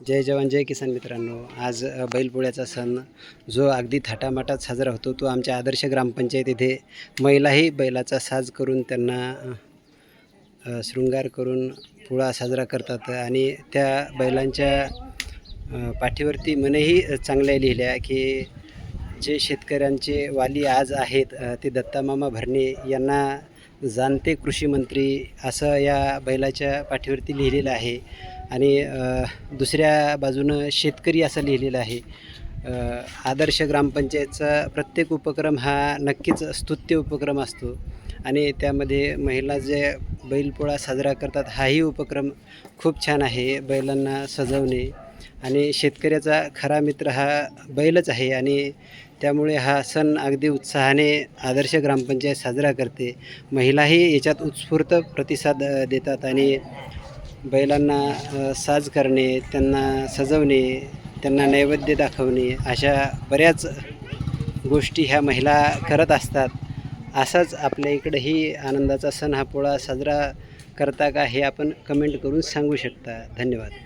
जय जवान जय किसान मित्रांनो. आज बैलपोळ्याचा सण जो अगदी थाटामाटात साजरा होतो तो आमच्या आदर्श ग्रामपंचायत येथे महिलाही बैलाचा साज करून त्यांना शृंगार करून पोळा साजरा करतात. आणि त्या बैलांच्या पाठीवरती मनही चांगल्या लिहिल्या की जे शेतकऱ्यांचे वाली आज आहेत ते दत्तामामा भरणे यांना जाणते कृषी मंत्री असं या बैलाच्या पाठीवरती लिहिलेलं आहे. आणि दुसऱ्या बाजूनं शेतकरी असं लिहिलेलं आहे. आदर्श ग्रामपंचायतचा प्रत्येक उपक्रम हा नक्कीच स्तुत्य उपक्रम असतो. आणि त्यामध्ये महिला जे बैलपोळा साजरा करतात हाही उपक्रम खूप छान आहे बैलांना सजवणे. आणि शेतकऱ्याचा खरा मित्र हा बैलच आहे आणि त्यामुळे हा सण अगदी उत्साहाने आदर्श ग्रामपंचायत साजरा करते. महिलाही याच्यात उत्स्फूर्त प्रतिसाद देतात आणि बैलांना साज करणे त्यांना सजवणे त्यांना नैवेद्य दाखवणे अशा बऱ्याच गोष्टी ह्या महिला करत असतात. असाच आपल्या इकडंही आनंदाचा सण हा पोळा साजरा करता का हे आपण कमेंट करून सांगू शकता. धन्यवाद.